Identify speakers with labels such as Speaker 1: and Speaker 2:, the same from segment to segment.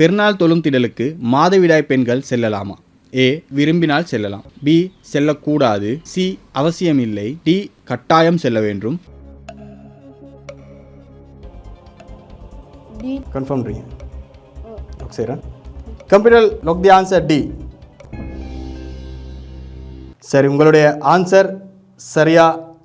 Speaker 1: பெருநாள் தொழும் திடலுக்கு மாதவிடாய் பெண்கள் செல்லலாமா? ஏ. விரும்பினால் செல்லலாம். பி. செல்லக்கூடாது. சி. அவசியமில்லை. டி. கட்டாயம் செல்ல வேண்டும்.
Speaker 2: D.
Speaker 3: Confirm computer lock the answer D. சரி உங்களுடைய ஆன்சர் சரியா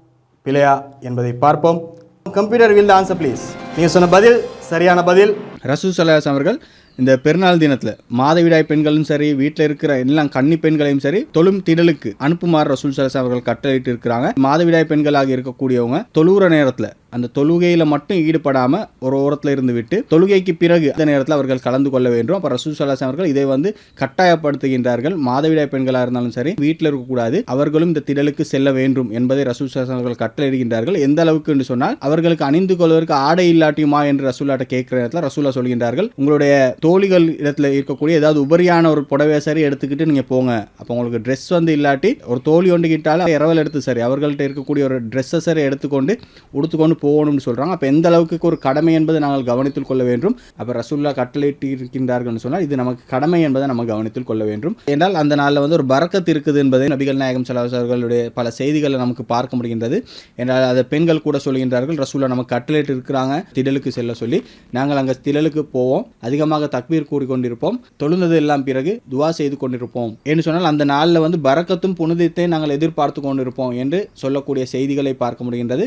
Speaker 3: பிழையா என்பதை பார்ப்போம். Computer will answer please. நீங்கள் சொன்ன பதில் சரியான பதில்.
Speaker 1: ரசூ சலாஸ் அவர்கள் இந்த பெருநாள் தினத்தில் மாதவிடாய் பெண்களும் சரி வீட்டில் இருக்கிற எல்லாம் கன்னி பெண்களையும் சரி தொழும் திடலுக்கு அனுப்புமாறு ரசூல் சலசா அவர்கள் கட்டளையிட்டு இருக்கிறாங்க. மாதவிடாய் பெண்களாக இருக்கக்கூடியவங்க தொழுகிற நேரத்தில் அந்த தொழுகையில் மட்டும் ஈடுபடாமல் ஒரு ஓரத்தில் இருந்து விட்டு தொழுகைக்கு பிறகு அந்த நேரத்தில் அவர்கள் கலந்து கொள்ள வேண்டும். அப்புறம் ரசூல் அவர்கள் இதை வந்து கட்டாயப்படுத்துகின்றார்கள். மாதவிடாய் பெண்களாக இருந்தாலும் சரி வீட்டில் இருக்கக்கூடாது அவர்களும் இந்த திடலுக்கு செல்ல வேண்டும் என்பதை ரசூல் அவர்கள் கட்டளையிடுகின்றார்கள். எந்த அளவுக்கு என்று சொன்னால் அவர்களுக்கு அணிந்து கொள்வதற்கு ஆடை இல்லாட்டியுமா என்று ரசூலாட்ட கேட்கிற நேரத்தில் ரசூலா சொல்கின்றார்கள். உங்களுடைய தோழிகள் இடத்துல இருக்கக்கூடிய ஏதாவது உபரியான ஒரு புடவை சரி எடுத்துக்கிட்டு நீங்கள் போங்க. அப்போ உங்களுக்கு ட்ரெஸ் வந்து இல்லாட்டி ஒரு தோழி ஒன்று கிட்டாலும் இரவல் எடுத்து சரி அவர்கள்ட்ட இருக்கக்கூடிய ஒரு ட்ரெஸ்ஸை சரி எடுத்துக்கொண்டு உடுத்துக்கொண்டு போகணும்னு சொல்கிறாங்க அப்போ எந்த அளவுக்கு ஒரு கடமை என்பதை நாங்கள் கவனித்துக் கொள்ள வேண்டும். அப்போ ரசூல்லா கட்டளையிட்டு இருக்கின்றார்கள்னு சொன்னால் இது நமக்கு கடமை என்பதை நம்ம கவனித்துக் கொள்ள வேண்டும். என்றால் அந்த நாளில் வந்து ஒரு பரக்கத்து இருக்குது என்பதை நபிகள் நாயகம் சலாஸ் அவர்களுடைய பல செய்திகளை நமக்கு பார்க்க முடிகின்றது. என்றால் அதை பெண்கள் கூட சொல்கின்றார்கள். ரசூல்லா நமக்கு கட்டளையிட்டு இருக்கிறாங்க திடலுக்கு செல்ல சொல்லி. நாங்கள் அங்கே திடலுக்கு போவோம். அதிகமாக தக்பீர் கூறிக்கொண்டிருப்போம். தொழுந்தது எல்லாம் பிறகு துவா செய்து கொண்டிருப்போம். என்று சொன்னால் அந்த நாளில் வந்து பரக்கத்தும் புனிதத்தை நாங்கள் எதிர்பார்த்து கொண்டிருப்போம் என்று சொல்லக்கூடிய செய்திகளை பார்க்க முடிகின்றது.